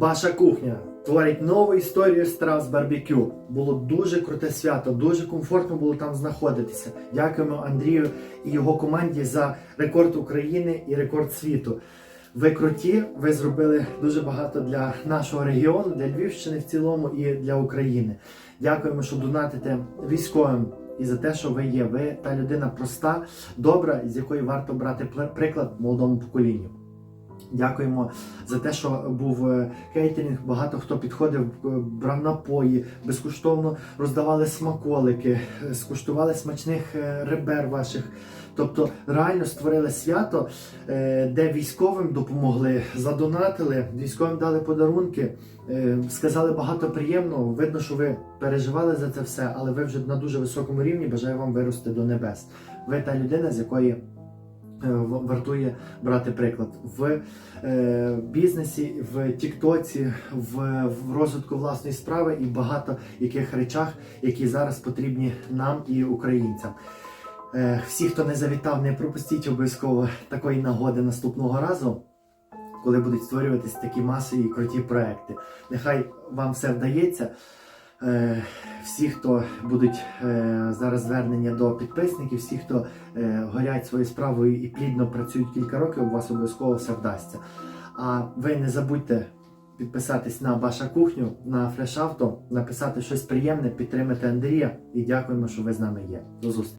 Ваша кухня творить нову історію страв з барбекю. Було дуже круте свято, дуже комфортно було там знаходитися. Дякуємо Андрію і його команді за рекорд України і рекорд світу. Ви круті, ви зробили дуже багато для нашого регіону, для Львівщини в цілому і для України. Дякуємо, що донатите військовим і за те, що ви є. Ви та людина проста, добра, з якої варто брати приклад молодому поколінню. Дякуємо за те, що був е, кейтерінг. Багато хто підходив, е, брав напої, безкоштовно роздавали смаколики, е, скуштували смачних ребер ваших. Тобто реально створили свято, де військовим допомогли, задонатили, військовим дали подарунки, сказали багато приємного. Видно, що ви переживали за це все, але ви вже на дуже високому рівні. Бажаю вам вирости до небес. Ви та людина, з якої вартує брати приклад в е, бізнесі, в Тіктоці, в, в розвитку власної справи і багато яких речах, які зараз потрібні нам і українцям. Е, всі, хто не завітав, не пропустіть обов'язково такої нагоди наступного разу, коли будуть створюватись такі масові і круті проекти. Нехай вам все вдається. Е, всі, хто будуть е, зараз звернення до підписників, всі, хто е, горять своєю справою і плідно працюють кілька років, у вас обов'язково все вдасться. А ви не забудьте підписатись на Баша кухню, на Фрешавто, написати щось приємне, підтримати Андрія і дякуємо, що ви з нами є. До зустрічі!